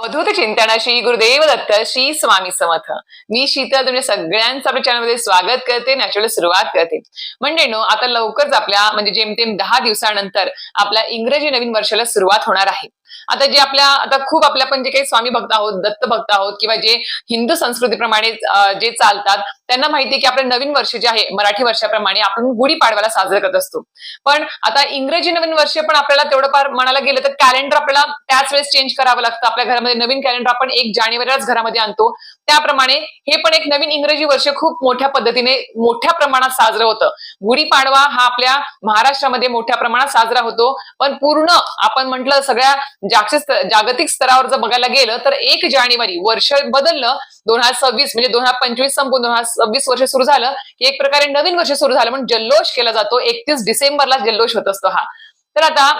अवधूत चिंतन श्री गुरुदेव दत्त श्री स्वामी समर्थ. मी शीतल तुमच्या सगळ्यांचं आपल्या चॅनलमध्ये स्वागत करते. नॅचरल सुरुवात करते. म्हणजे नो आता लवकरच आपल्या म्हणजे जेमतेम दहा दिवसानंतर आपल्या इंग्रजी नवीन वर्षाला सुरुवात होणार आहे. आता जे आपल्या आता खूप आपल्या पण जे काही स्वामी भक्त आहोत दत्त भक्त आहोत किंवा जे हिंदू संस्कृतीप्रमाणे जे चालतात त्यांना माहिती आहे की आपलं नवीन वर्ष जे आहे मराठी वर्षाप्रमाणे आपण गुढीपाडव्याला साजरं करत असतो. पण आता इंग्रजी नवीन वर्ष पण आपल्याला तेवढं फार म्हणायला गेलं तर कॅलेंडर आपल्याला त्याच वेळेस चेंज करावं लागतं. आपल्या घरामध्ये नवीन कॅलेंडर आपण एक जानेवारीलाच घरामध्ये आणतो. त्याप्रमाणे हे पण एक नवीन इंग्रजी वर्ष खूप मोठ्या पद्धतीने मोठ्या प्रमाणात साजरं होतं. गुढीपाडवा हा आपल्या महाराष्ट्रामध्ये मोठ्या प्रमाणात साजरा होतो. पण पूर्ण आपण म्हटलं सगळ्या म्हणजे जागतिक जागतिक स्तरावर जर बघायला गेलं तर एक जानेवारी वर्ष बदललं दोन हजार सव्वीस म्हणजे दोन हजार पंचवीस संपून दोन हजार सव्वीस वर्ष सुरू झालं की एक प्रकारे नवीन वर्ष सुरू झालं म्हणून जल्लोष केला जातो. एकतीस डिसेंबरला जल्लोष होत असतो हा. तर आता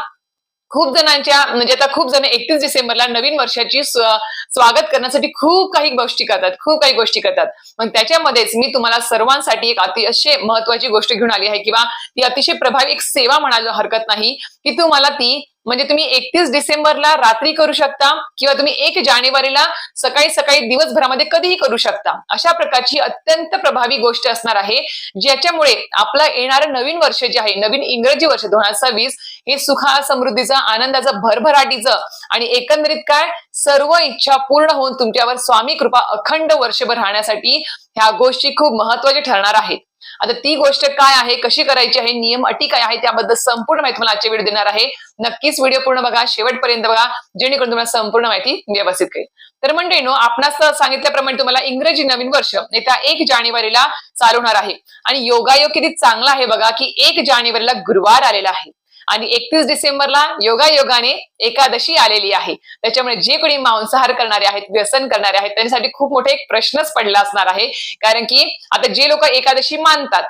खूप जणांच्या म्हणजे आता खूप जण एकतीस डिसेंबरला नवीन वर्षाची स्व- स्वागत करण्यासाठी खूप काही गोष्टी करतात खूप काही गोष्टी करतात. मग त्याच्यामध्येच मी तुम्हाला सर्वांसाठी एक अतिशय महत्वाची गोष्ट घेऊन आली आहे किंवा ती अतिशय प्रभावी एक सेवा म्हणायला हरकत नाही की तुम्हाला ती म्हणजे तुम्ही एकतीस डिसेंबरला रात्री करू शकता किंवा तुम्ही एक जानेवारीला सकाळी सकाळी दिवसभरामध्ये कधीही करू शकता. अशा प्रकारची अत्यंत प्रभावी गोष्ट असणार आहे ज्याच्यामुळे आपलं येणारं नवीन वर्ष जे आहे नवीन इंग्रजी वर्ष दोन हजार सव्वीस हे सुखा समृद्धीचं आनंदाचं भरभराटीचं आणि एकंदरीत काय? सर्व इच्छा पूर्ण होऊन तुमच्यावर स्वामी कृपा अखंड वर्षभर राहण्यासाठी ह्या गोष्टी खूप महत्त्वाच्या ठरणार आहेत. आता ती गोष्ट काय आहे? कशी करायची आहे? नियम अटी काय आहे त्याबद्दल संपूर्ण माहिती मला आजच्या व्हिडिओ देणार आहे. नक्कीच व्हिडिओ पूर्ण बघा. शेवटपर्यंत बघा जेणेकरून तुम्हाला संपूर्ण माहिती व्यवस्थित करेल तर म्हणजे नो आपणास सांगितल्याप्रमाणे तुम्हाला इंग्रजी नवीन वर्ष येत्या एक जानेवारीला चालवणार आहे. आणि योगायोग किती चांगला आहे बघा की एक जानेवारीला गुरुवार आलेला आहे. आणि एकतीस डिसेंबरला योगायोगाने एकादशी आलेली आहे. त्याच्यामुळे जे कोणी मांसाहार करणारे आहेत व्यसन करणारे आहेत त्यांच्यासाठी खूप मोठे एक प्रश्नच पडला असणार आहे. कारण की आता जे लोक एकादशी मानतात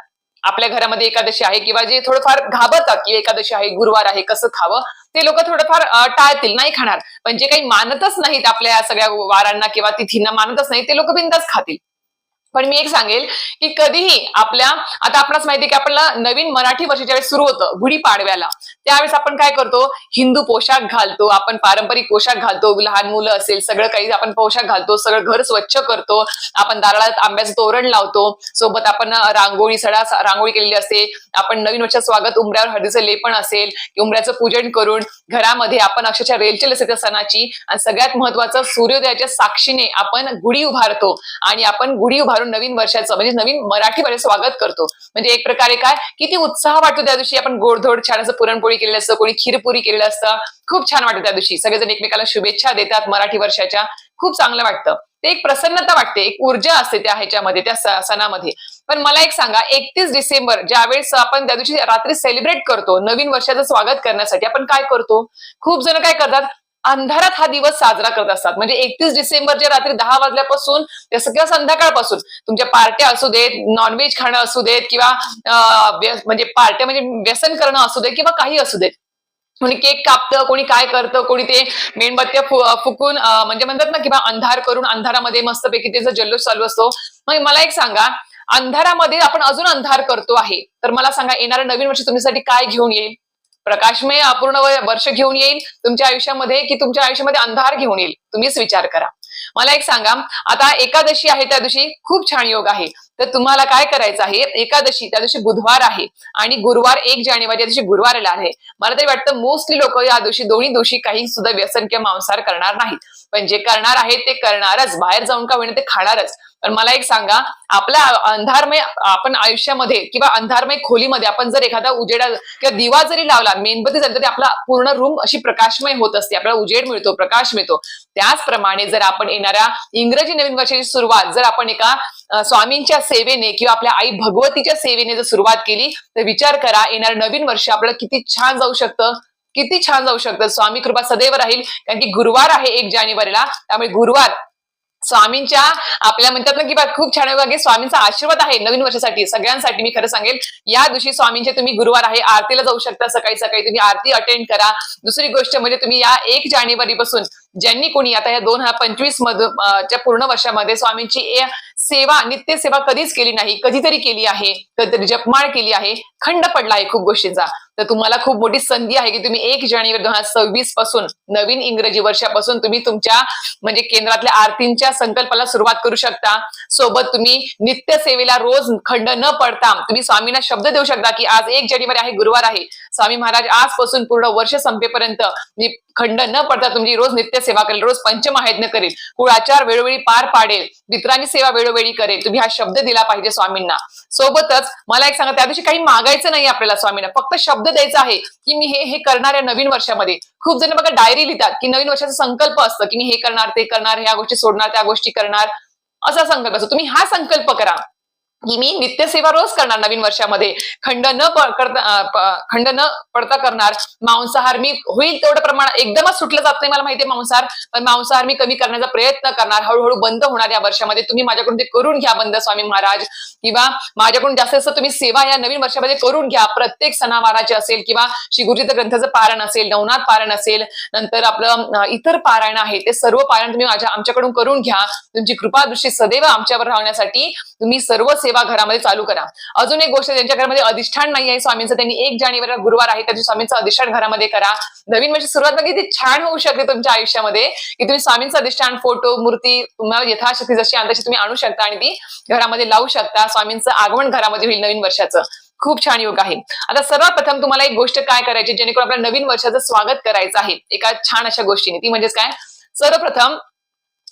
आपल्या घरामध्ये एकादशी आहे किंवा जे थोडंफार घाबरतात की एकादशी आहे गुरुवार आहे कसं खावं ते लोक थोडंफार टाळतील नाही खाणार. पण जे काही मानतच नाहीत आपल्या सगळ्या वारांना किंवा तिथींना मानतच नाही ते लोक बिंदास खातील. पण मी एक सांगेल की कधीही आपल्या आता आपणास माहिती की आपल्याला नवीन मराठी वर्ष ज्यावेळेस सुरू होतं गुढीपाडव्याला त्यावेळेस आपण काय करतो? हिंदू पोशाख घालतो आपण पारंपरिक पोशाख घालतो लहान मुलं असेल सगळं काही आपण पोशाख घालतो सगळं घर स्वच्छ करतो आपण दारात आंब्याचं तोरण लावतो सोबत आपण रांगोळी सडा रांगोळी केलेली असते आपण नवीन वर्षात स्वागत उंबऱ्यावर हळदीचं लेपण असेल उमऱ्याचं पूजन करून घरामध्ये आपण अक्षरशः रेलचेल असते त्या सणाची आणि सगळ्यात महत्वाचं सूर्योदयाच्या साक्षीने आपण गुढी उभारतो आणि आपण गुढी उभारून नवीन वर्षाचं म्हणजे नवीन मराठी वर्षाचं स्वागत करतो. म्हणजे एक प्रकारे काय किती उत्साह वाटतो त्या दिवशी. आपण गोडधोड छान असं पुरणपोळी केलेलं असतं कोणी खीरपुरी केलेलं असतं. खूप छान वाटतं त्या दिवशी. सगळेजण एकमेकाला शुभेच्छा देतात मराठी वर्षाच्या. खूप चांगलं वाटतं. ते एक प्रसन्नता वाटते एक ऊर्जा असते त्या ह्याच्यामध्ये त्या सणामध्ये. पण मला एक सांगा एकतीस डिसेंबर ज्यावेळेस आपण त्या दिवशी रात्री सेलिब्रेट करतो नवीन वर्षाचं स्वागत करण्यासाठी आपण काय करतो? खूप जण काय करतात अंधारात हा दिवस साजरा करत असतात. म्हणजे एकतीस डिसेंबरच्या रात्री दहा वाजल्यापासून किंवा संध्याकाळपासून. तुमच्या पार्ट्या असू देत नॉनव्हेज खाणं असू देत किंवा व्य- म्हणजे पार्ट्या म्हणजे व्यसन करणं असू देत किंवा काही असू देत. कोणी केक कापतं कोणी काय करतं कोणी ते मेणबत्त्या फु- फुकून म्हणजे म्हणतात ना किंवा अंधार करून अंधारामध्ये मस्तपैकी त्याचा जल्लोष चालू असतो. मग मला एक सांगा अंधारामध्ये आपण अजून अंधार करतो आहे. तर मला सांगा येणारं नवीन वर्ष तुमच्यासाठी काय घेऊन येईल? प्रकाशमय अपूर्ण वर्ष घेऊन येईल. तुमच्या आयुष्यामध्ये की तुमच्या आयुष्यामध्ये अंधार घेऊन येईल तुम्हीच विचार करा. मला एक सांगा आता एकादशी आहे त्या दिवशी खूप छान योग आहे. तर तुम्हाला काय करायचं आहे? एकादशी त्या दिवशी बुधवार आहे आणि गुरुवार एक जानेवारी या दिवशी गुरुवारला आहे. मला तरी वाटतं मोस्टली लोक या दिवशी दोन्ही दिवशी काही सुद्धा व्यसन किंवा मांसाहार करणार नाहीत. पण जे करणार आहे ते करणारच. बाहेर जाऊन का होईना ते खाणारच. पण मला एक सांगा आपल्या अंधारमय आपण आयुष्यामध्ये किंवा अंधारमय खोलीमध्ये आपण जर एखादा उजेडा किंवा दिवा जरी लावला मेणबत्ती झाली तरी आपला पूर्ण रूम अशी प्रकाशमय होत असते. आपल्याला उजेड मिळतो प्रकाश मिळतो. त्याचप्रमाणे जर आपण येणाऱ्या इंग्रजी नवीन वर्षाची सुरुवात जर आपण एका स्वामींच्या सेवेने किंवा आपल्या आई भगवतीच्या सेवेने जर सुरुवात केली तर विचार करा येणारं नवीन वर्ष आपल्याला किती छान जाऊ शकतं. किती छान जाऊ शकतं. स्वामी कृपा सदैव राहील. कारण की गुरुवार आहे एक जानेवारीला. त्यामुळे गुरुवार स्वामींच्या आपल्या म्हणतात ना की खूप छान स्वामींचा आशीर्वाद आहे नवीन वर्षासाठी सगळ्यांसाठी मी खरं सांगेल. या दिवशी स्वामींचे तुम्ही गुरुवार आहे आरतीला जाऊ शकता सकाळी सकाळी तुम्ही आरती अटेंड करा. दुसरी गोष्ट म्हणजे तुम्ही या एक जानेवारी पासून ज्यांनी कोणी आता या दोन हजार पंचवीस मधून च्या पूर्ण वर्षामध्ये स्वामींची ए- सेवा नित्य सेवा कधीच केली नाही कधीतरी केली आहे कधीतरी जपमाळ केली आहे खंड पडला आहे खूप गोष्टींचा. तर तुम्हाला खूप मोठी संधी आहे की तुम्ही एक जानेवारी दोन हजार सव्वीसपासून नवीन इंग्रजी वर्षापासून तुम्ही तुमच्या म्हणजे केंद्रातल्या आरतींच्या संकल्पाला सुरुवात करू शकता. सोबत तुम्ही नित्य सेवेला रोज खंड न पडता तुम्ही स्वामींना शब्द देऊ शकता की आज एक जानेवारी आहे गुरुवार आहे. स्वामी महाराज आजपासून पूर्ण वर्ष संपेपर्यंत मी खंड न पडता तुमची रोज नित्य सेवा करेल रोज पंचमहायज्ञ करेल. कुळाचार वेळोवेळी पार पाडेल मित्रांनी सेवा वेळोवेळी करेल. तुम्ही हा शब्द दिला पाहिजे स्वामींना. सोबतच मला एक सांगा त्या दिवशी काही सांगायचं नाही आपल्याला स्वामींना. फक्त शब्द द्यायचा आहे की मी हे हे करणार आहे नवीन वर्षामध्ये. खूप जण बघा डायरी लिहितात की नवीन वर्षाचा संकल्प असतं की मी हे करणार ते करणार ह्या गोष्टी सोडणार त्या गोष्टी करणार. असा संकल्प असतो. तुम्ही हा संकल्प करा. की मी नित्यसेवा रोज करणार नवीन वर्षामध्ये. खंड न करता खंड न पडता करणार. मांसाहार मी होईल तेवढं प्रमाण एकदमच सुटलं जात नाही मला माहितीये मांसाहार पण मांसाहार मी कमी करण्याचा प्रयत्न करणार. हळूहळू बंद होणार या वर्षामध्ये. तुम्ही माझ्याकडून ते करून घ्या बंद स्वामी महाराज. किंवा माझ्याकडून जास्त जास्त तुम्ही सेवा या नवीन वर्षामध्ये करून घ्या. प्रत्येक सणावाराची असेल किंवा श्री ग्रंथाचं पारण असेल नवनाथ पारायण असेल नंतर आपलं इतर पारायण आहे ते सर्व पारायण तुम्ही माझ्या आमच्याकडून करून घ्या. तुमची कृपा दृष्टी सदैव आमच्यावर राहण्यासाठी. तुम्ही सर्व सेवा घरामध्ये चालू करा. अजून एक गोष्ट ज्यांच्या घरामध्ये अधिष्ठान नाही आहे स्वामींचं त्यांनी एक जानेवारीला गुरुवार आहे त्याच्या स्वामींचं अधिष्ठान घरामध्ये करा. नवीन वर्ष सुरुवात किती छान होऊ शकते तुमच्या आयुष्यामध्ये की तुम्ही स्वामींचं अधिष्ठान फोटो मूर्ती तुम्हाला यथाशक्ती जशी आणता तुम्ही आणू शकता आणि ती घरामध्ये लावू शकता. स्वामींचं आगमन घरामध्ये होईल नवीन वर्षाचं. खूप छान योग आहे. आता सर्वात प्रथम तुम्हाला एक गोष्ट काय करायची जेणेकरून आपल्या नवीन वर्षाचं स्वागत करायचं आहे. एका छान अशा गोष्टीने. ती म्हणजेच काय? सर्वप्रथम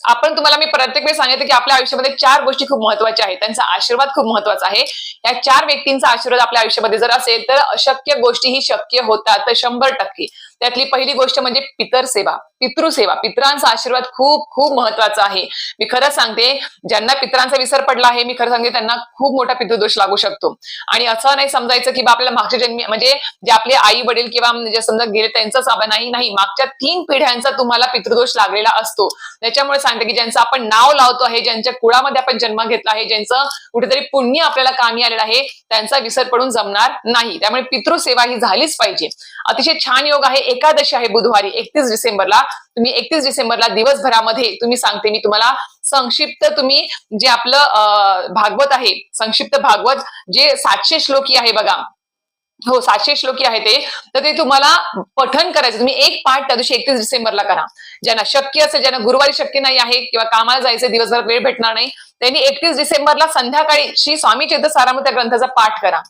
आपण तुम्हाला मी प्रत्येक वेळी सांगितलं की आपल्या आयुष्यामध्ये चार गोष्टी खूप महत्त्वाच्या आहेत. त्यांचा आशीर्वाद खूप महत्त्वाचा आहे. या चार व्यक्तींचा आशीर्वाद आपल्या आयुष्यामध्ये जर असेल तर अशक्य गोष्टी ही शक्य होतात. तर शंभर टक्के. त्यातली पहिली गोष्ट म्हणजे पितर सेवा पितृसेवा. पितरांचा आशीर्वाद खूप खूप महत्त्वाचा आहे. मी खरं सांगते ज्यांना पितरांचा विसर पडला आहे मी खरं सांगते त्यांना खूप मोठा पितृदोष लागू शकतो. आणि असं नाही समजायचं की बा आपल्याला मागच्या जन्मी म्हणजे जे आपले आई वडील किंवा जे समजा गेले त्यांचाच नाही नाही. मागच्या तीन पिढ्यांचा तुम्हाला पितृदोष लागलेला असतो. त्याच्यामुळे सांगते की ज्यांचं आपण नाव लावतो आहे ज्यांच्या कुळामध्ये आपण जन्म घेतला आहे ज्यांचं कुठेतरी पुण्य आपल्याला कामी आलेलं आहे त्यांचा विसर पडून जमणार नाही. त्यामुळे पितृसेवा ही झालीच पाहिजे. अतिशय छान योग आहे. एकादशी आहे बुधवारी एकतीस डिसेंबरला. तुम्ही एकतीस डिसेंबरला दिवसभरामध्ये तुम्ही सांगते मी तुम्हाला संक्षिप्त तुम्ही जे आपलं भागवत आहे संक्षिप्त भागवत जे सातशे श्लोकी आहे बघा. हो सातशे श्लोकी आहे ते. तर ते तुम्हाला पठन करायचं. तुम्ही एक पाठ त्या दिवशी एकतीस डिसेंबरला करा. ज्यांना शक्य असेल ज्यांना गुरुवारी शक्य नाही आहे किंवा कामाला जायचं दिवसभर वेळ भेटणार नाही त्यांनी एकतीस डिसेंबरला संध्याकाळी श्री स्वामी चेत त्या ग्रंथाचा पाठ करा.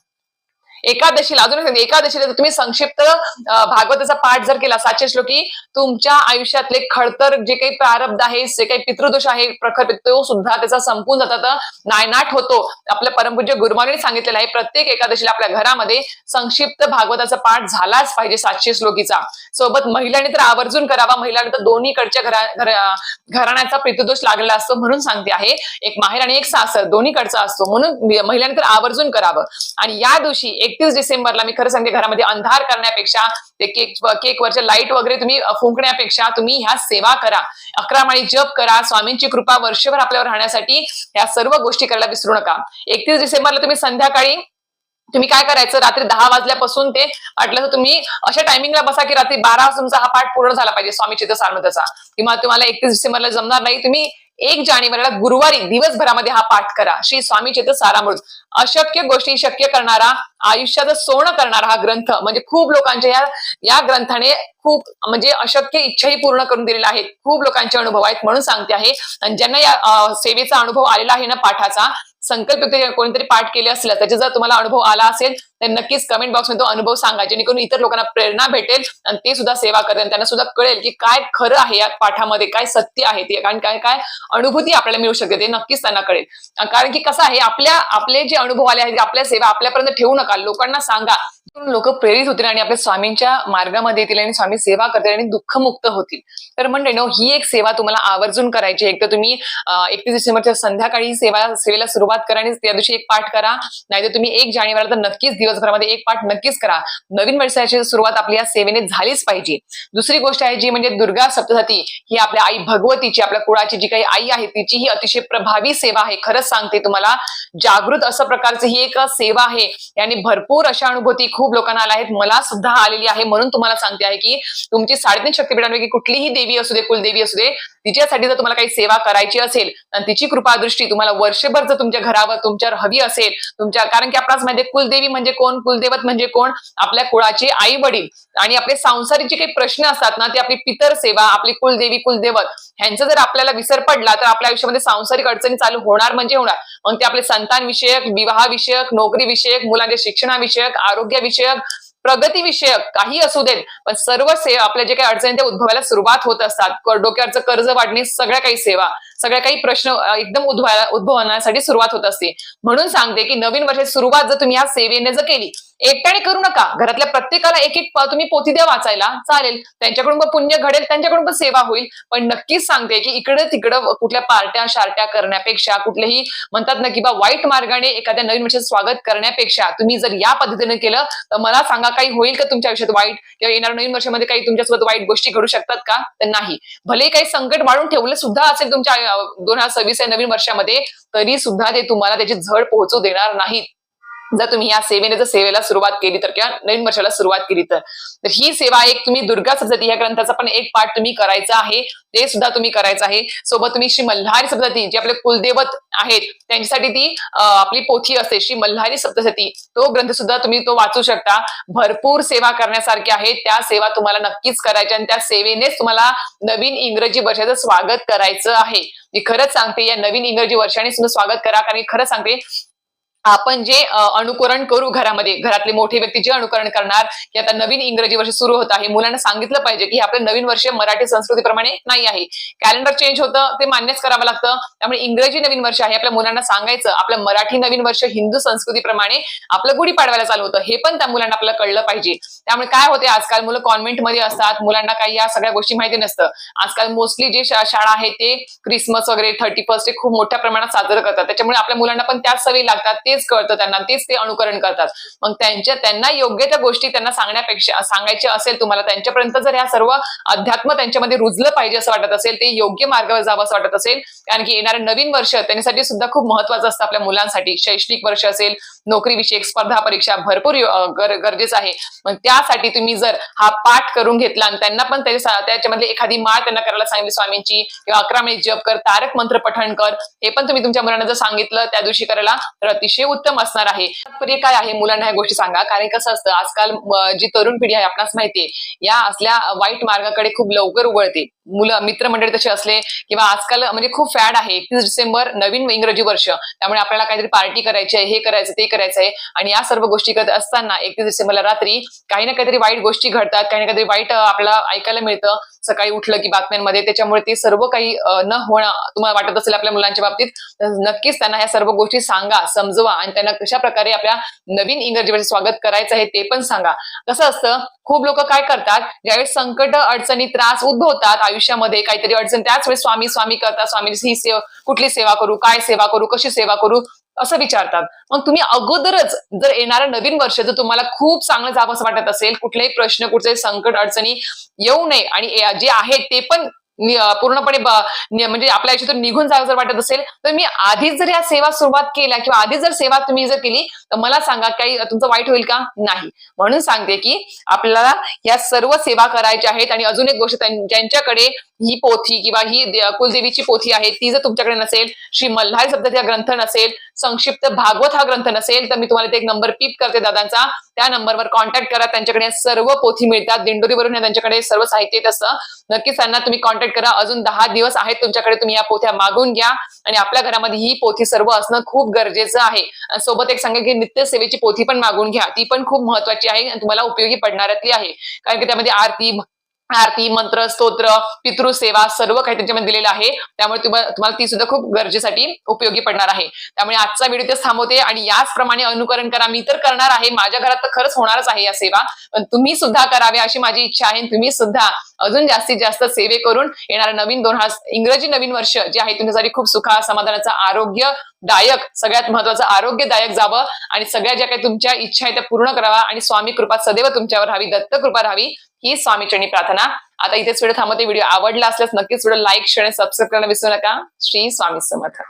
एकादशीला अजून एकादशीला जर तुम्ही संक्षिप्त भागवताचा पाठ जर केला सातशे श्लोकी तुमच्या आयुष्यातले खडतर जे काही प्रारब्ध आहे जे काही पितृदोष आहे प्रखर तो सुद्धा त्याचा संपून जातात नायनाट होतो. आपल्या परमपूज्य गुरुमाने सांगितलेलं आहे प्रत्येक एकादशीला आपल्या घरामध्ये संक्षिप्त भागवताचा पाठ झालाच पाहिजे सातशे श्लोकीचा. सोबत महिलांनी तर आवर्जून करावा महिलांनी तर दोन्हीकडच्या घरा घराण्याचा पितृदोष लागलेला असतो म्हणून सांगते आहे एक माहेर आणि एक सासर दोन्हीकडचा असतो. म्हणून महिलांनी तर आवर्जून करावं. आणि या दिवशी एकतीस डिसेंबरला मी खरं सांगते घरामध्ये अंधार करण्यापेक्षा ते केक केक वरच्या लाइट वगैरे तुम्ही फुंकण्यापेक्षा तुम्ही ह्या सेवा करा. अकरा माळी जप करा. स्वामींची कृपा वर्षभर आपल्यावर राहण्यासाठी ह्या सर्व गोष्टी करायला विसरू नका. एकतीस डिसेंबरला तुम्ही संध्याकाळी तुम्ही काय करायचं? रात्री दहा वाजल्यापासून ते वाटलं तर तुम्ही अशा टायमिंगला बसा की रात्री बारा वाजता तुमचा हा पाठ पूर्ण झाला पाहिजे स्वामी चित्त सारमताचा किंवा तुम्हाला एकतीस डिसेंबरला जमणार नाही तुम्ही एक जानेवारीला गुरुवारी दिवसभरामध्ये हा पाठ करा. श्री स्वामी चित्त सारामृत अशक्य गोष्टी शक्य करणारा आयुष्याचं सोनं करणारा हा ग्रंथ. म्हणजे खूप लोकांच्या या या ग्रंथाने खूप म्हणजे अशक्य इच्छाही पूर्ण करून दिलेल्या आहेत. खूप लोकांचे अनुभव आहेत म्हणून सांगते आहे. आणि ज्यांना या सेवेचा अनुभव आलेला आहे ना पाठाचा संकल्प कोणीतरी पाठ केले असलं त्याचा जर तुम्हाला अनुभव आला असेल तर नक्कीच कमेंट बॉक्समध्ये तो अनुभव सांगा. जेणेकरून इतर लोकांना प्रेरणा भेटेल आणि ते सुद्धा सेवा करतील त्यांना सुद्धा कळेल की काय खरं आहे या पाठामध्ये काय सत्य आहे ते. कारण काय काय अनुभूती आपल्याला मिळू शकते ते नक्कीच त्यांना कळेल. कारण की कसं आहे आपल्या आपले जे अनुभव आले आहेत आपल्या सेवा आपल्यापर्यंत ठेवू नका. लोकांना सांगा. लोक प्रेरित होतील आणि आपल्या स्वामींच्या मार्गामध्ये येतील आणि स्वामी सेवा करतील आणि दुःखमुक्त होतील. तर म्हणजे नो ही एक सेवा तुम्हाला आवर्जून करायची एक तर तुम्ही एकतीस डिसेंबरच्या संध्याकाळी सेवा सेवेला सुरुवात करा आणि त्या दिवशी एक पाठ करा. नाहीतर तुम्ही एक जानेवारीला तर नक्कीच दिवसभरामध्ये एक पाठ नक्कीच करा. नवीन वर्षाची सुरुवात आपली या सेवेने झालीच पाहिजे. दुसरी गोष्ट आहे जी म्हणजे दुर्गा सप्तसाती ही आपल्या आई भगवतीची आपल्या कुळाची जी काही आई आहे तिची ही अतिशय प्रभावी सेवा आहे. खरंच सांगते तुम्हाला जागृत असं प्रकारची ही एक सेवा आहे. याने भरपूर अशा अनुभूती खूप लोकांना आला आहेत. मला सुद्धा आलेली आहे. म्हणून तुम्हाला सांगते आहे की तुमची साडेतीन शक्तीपीठांपैकी कुठलीही देवी असू दे कुलदेवी असू दे तिच्यासाठी जर तुम्हाला काही सेवा करायची असेल आणि तिची कृपादृष्टी तुम्हाला वर्षभर जर तुमच्या घरावर तुमच्यावर हवी असेल तुमच्या कारण की आपणास माहिती कुलदेवी म्हणजे कोण? कुलदेवत म्हणजे कोण? आपल्या कुळाचे आई वडील आणि आपले सांसारिक जे काही प्रश्न असतात ना ते आपली पितर सेवा आपली कुलदेवी कुलदेवत ह्यांचा जर आपल्याला विसर पडला तर आपल्या आयुष्यामध्ये सांसारिक अडचणी चालू होणार म्हणजे होणार. मग ते आपले संतान विषयक विवाह विषयक नोकरी विषयक मुलांच्या शिक्षणाविषयक आरोग्यविषयक प्रगतीविषयक प्रगती विषयक काही असू देत पण सर्व सेवा आपल्या जे काही अडचणी त्या उद्भवायला सुरुवात होत असतात. डोक्यावरचं कर्ज वाढणे सगळ्या काही सेवा सगळ्या काही प्रश्न एकदम उद्भवायला उद्भवण्यासाठी सुरुवात होत असते. म्हणून सांगते की नवीन वर्षाची सुरुवात जर तुम्ही या सेवेने जर केली एकट्याने करू नका. घरातल्या प्रत्येकाला एक एक तुम्ही पोथी द्या वाचायला. चालेल. त्यांच्याकडून पण पुण्य घडेल त्यांच्याकडून पण सेवा होईल. पण नक्कीच सांगते की इकडे तिकडं कुठल्या पार्ट्या शार्ट्या करण्यापेक्षा कुठलेही म्हणतात ना की बा वाईट मार्गाने एखाद्या नवीन वर्षाचं स्वागत करण्यापेक्षा तुम्ही जर या पद्धतीने केलं तर मला सांगा काही होईल का तुमच्या आयुष्यात वाईट? किंवा येणार नवीन वर्षामध्ये काही तुमच्यासोबत वाईट गोष्टी घडू शकतात का? तर नाही. भले काही संकट वाढून ठेवलं सुद्धा असेल तुमच्या दोन हजार सव्वीस या नवीन वर्षामध्ये तरी सुद्धा ते तुम्हाला त्याची झड पोहोचू देणार नाहीत. जर तुम्ही या सेवेने जर सेवेला सुरुवात केली तर किंवा नवीन वर्षाला सुरुवात केली तर तर ही सेवा एक तुम्ही दुर्गा सप्तती या ग्रंथाचा पण एक पाठ तुम्ही करायचा आहे ते सुद्धा तुम्ही करायचं आहे. सोबत तुम्ही श्री मल्हारी सप्तती जे आपले कुलदेवत आहेत त्यांच्यासाठी ती आपली पोथी असते. श्री मल्हारी सप्तसती तो ग्रंथ सुद्धा तुम्ही तो वाचू शकता. भरपूर सेवा करण्यासारख्या आहेत. त्या सेवा तुम्हाला नक्कीच करायच्या आणि त्या सेवेनेच तुम्हाला नवीन इंग्रजी वर्षाचं स्वागत करायचं आहे. मी खरंच सांगते या नवीन इंग्रजी वर्षाने सुद्धा स्वागत करा. कारण की खरंच सांगते आपण जे अनुकरण करू घरामध्ये घरातले मोठे व्यक्ती जे अनुकरण करणार की आता नवीन इंग्रजी वर्ष सुरू होत आहे मुलांना सांगितलं पाहिजे की हे आपलं नवीन वर्ष मराठी संस्कृतीप्रमाणे नाही आहे. कॅलेंडर चेंज होतं ते मान्यच करावं लागतं. त्यामुळे इंग्रजी नवीन वर्ष आहे आपल्या मुलांना सांगायचं आपलं मराठी नवीन वर्ष हिंदू संस्कृतीप्रमाणे आपलं गुढी पाडवायला चालू होतं हे पण त्या मुलांना आपल्याला कळलं पाहिजे. त्यामुळे काय होते आजकाल मुलं कॉन्व्हेंटमध्ये असतात मुलांना काही या सगळ्या गोष्टी माहिती नसतं. आजकाल मोस्टली जे शाळा आहे ते क्रिसमस वगैरे थर्टी फर्स्ट हे खूप मोठ्या प्रमाणात साजरं करतात. त्याच्यामुळे आपल्या मुलांना पण त्याच सवयी लागतात तेच कळतं त्यांना तेच ते अनुकरण करतात. मग त्यांच्या त्यांना योग्य त्या गोष्टी त्यांना सांगण्यापेक्षा सांगायचे असेल तुम्हाला त्यांच्यापर्यंत जर ह्या सर्व अध्यात्म त्यांच्यामध्ये रुजलं पाहिजे असं वाटत असेल ते योग्य मार्गावर जावं असं वाटत असेल कारण की येणारं नवीन वर्ष त्यांच्यासाठी सुद्धा खूप महत्वाचं असतं आपल्या मुलांसाठी. शैक्षणिक वर्ष असेल नोकरीविषयक स्पर्धा परीक्षा भरपूर गरजेचं आहे. मग त्यासाठी तुम्ही जर हा पाठ करून घेतला आणि त्यांना पण त्याच्यामध्ये एखादी माळ त्यांना करायला सांगितली स्वामींची किंवा अकरा मिनिट जप कर तारक मंत्र पठण कर हे पण तुम्ही तुमच्या मुलांना जर सांगितलं त्या दिवशी करायला तर अतिशय उत्तम असणार आहे. तात्पर्य काय आहे? मुलांना ह्या गोष्टी सांगा. कारण कसं असतं आजकाल जी तरुण पिढी आहे आपणास माहितीये या असल्या वाईट मार्गाकडे खूप लवकर उघडते. मुलं मित्रमंडळी तसे असले किंवा आजकाल म्हणजे खूप फॅड आहे. एकतीस डिसेंबर नवीन इंग्रजी वर्ष. त्यामुळे आपल्याला काहीतरी पार्टी करायची आहे हे करायचं ते करायचं आहे आणि या सर्व गोष्टी करत असताना एकतीस डिसेंबरला रात्री काही ना काहीतरी वाईट गोष्टी घडतात. काही ना काहीतरी वाईट आपल्याला ऐकायला मिळतं. सकाळी उठलं की बातम्यांमध्ये त्याच्यामुळे ते सर्व काही न होणं तुम्हाला वाटत असेल आपल्या मुलांच्या बाबतीत नक्कीच त्यांना ह्या सर्व गोष्टी सांगा समजवा आणि त्यांना कशा प्रकारे आपल्या नवीन इंग्रजी स्वागत करायचं आहे ते पण सांगा. कसं असतं खूप लोक काय करतात ज्यावेळेस संकट अडचणी त्रास उद्भवतात आयुष्यामध्ये काहीतरी अडचण त्याच वेळेस स्वामी स्वामी करतात स्वामी ही सेवा कुठली सेवा करू काय सेवा करू कशी सेवा करू असं विचारतात. मग तुम्ही अगोदरच जर येणारं नवीन वर्ष जर तुम्हाला खूप चांगलं जावं असं वाटत असेल कुठलेही प्रश्न कुठलेही संकट अडचणी येऊ नये आणि जे आहे ते पण पूर्णपणे म्हणजे आपल्या आयुष्यातून निघून जावं जर वाटत असेल तर मी आधीच जर या सेवा सुरुवात केल्या किंवा आधीच जर सेवा तुम्ही जर केली तर मला सांगा काही तुमचं वाईट होईल का? नाही. म्हणून सांगते की आपल्याला या सर्व सेवा करायच्या आहेत आणि अजून एक गोष्ट त्यां- ज्यांच्याकडे ही पोथी किंवा ही कुलदेवीची पोथी आहे ती जर तुमच्याकडे नसेल श्री मल्हारी सप्तती हा ग्रंथ नसेल संक्षिप्त भागवत हा ग्रंथ नसेल तर मी तुम्हाला ते एक नंबर पीप करते दादांचा. त्या नंबरवर कॉन्टॅक्ट करा त्यांच्याकडे या सर्व पोथी मिळतात. दिंडोरीवरून या त्यांच्याकडे सर्व साहित्य येत असतं. नक्कीच त्यांना तुम्ही कॉन्टॅक्ट करा. अजून दहा दिवस आहेत तुमच्याकडे तुम्ही या पोथ्या मागून घ्या. आणि आपल्या घरामध्ये ही पोथी सर्व असणं खूप गरजेचं आहे. आणि सोबत एक सांगेल की नित्यसेवेची पोथी पण मागून घ्या. ती पण खूप महत्वाची आहे आणि तुम्हाला उपयोगी पडणाऱ्यातली आहे. कारण की त्यामध्ये आरती आरती मंत्र स्तोत्र पितृसेवा सर्व काही त्यांच्यामध्ये दिलेलं आहे. त्यामुळे तुम्हाला ती सुद्धा खूप गरजेसाठी उपयोगी पडणार आहे. त्यामुळे आजचा व्हिडिओ तेच थांबवते आणि याचप्रमाणे अनुकरण करा. मी तर करणार आहे. माझ्या घरात तर खरंच होणारच आहे या सेवा. पण तुम्ही सुद्धा कराव्या अशी माझी इच्छा आहे तुम्ही सुद्धा अजून जास्तीत जास्त सेवे करून येणारं नवीन दोन हजार इंग्रजी नवीन वर्ष जे आहे तुमच्यासाठी खूप सुखा समाधानाचं आरोग्य दायक सगळ्यात महत्वाचं आरोग्यदायक जावं आणि सगळ्या ज्या काही तुमच्या इच्छा आहेत त्या पूर्ण करावा आणि स्वामी कृपा सदैव तुमच्यावर राहावी दत्त कृपा राहावी ही स्वामीचरणी प्रार्थना. आता इथेच व्हिडिओ थांबते व्हिडिओ आवडला असल्यास नक्कीच व्हिडिओ लाईक शेअर सबस्क्राईब करायला विसरू नका. श्री स्वामी समर्थ.